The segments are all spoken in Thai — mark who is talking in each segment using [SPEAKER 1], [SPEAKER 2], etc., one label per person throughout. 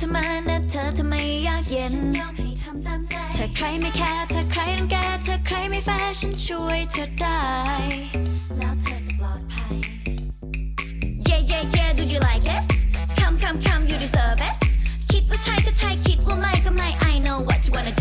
[SPEAKER 1] เธอมานะเธอทำไมยากเย็นถ้าใครไม่แคร์ถ้าใครรังแกถ้าใครไม่แฟร์ฉันช่วยเธอได้
[SPEAKER 2] แล้วเธอจะปลอดภัย
[SPEAKER 1] Yeah yeah yeah do you like it come come come you deserve it คิดว่าใช่ก็ใช่คิดว่าไม่ก็ไม่ I know what you wanna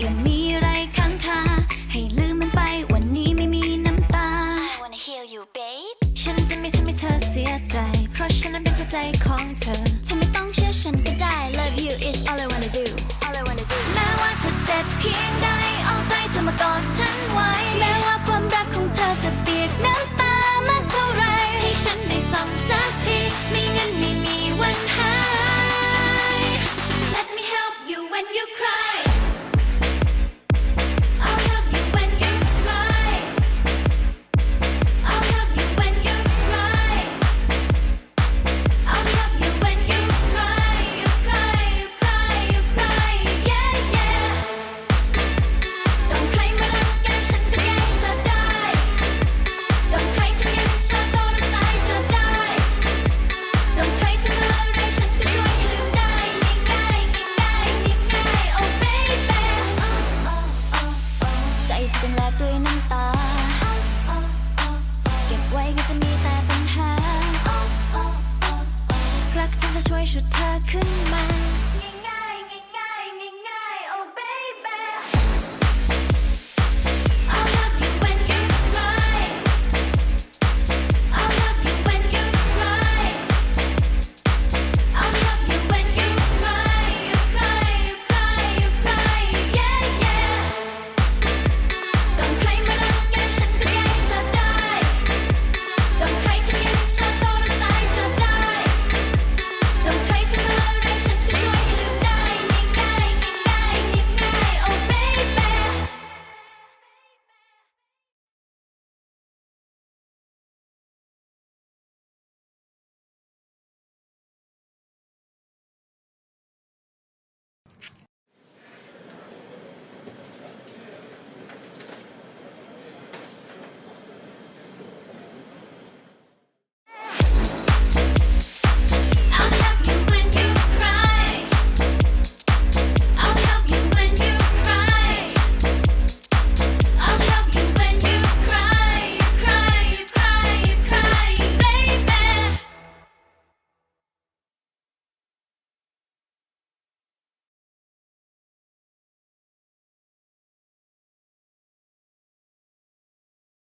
[SPEAKER 1] ยัง
[SPEAKER 2] มีไร
[SPEAKER 1] ค้งคาให้ลืมมันไปวันนี้ไม่มีน้ำตา
[SPEAKER 2] I wanna hear you babe
[SPEAKER 1] ฉันจะไม่ทำให้เธอเสียใจ เพราะฉันนั้นเป็นหัวใจของเธอ
[SPEAKER 2] เก็
[SPEAKER 1] บไว้ก็จะมีแต่ปัญหา รักฉันจะช่วยชุดเธอขึ้นมา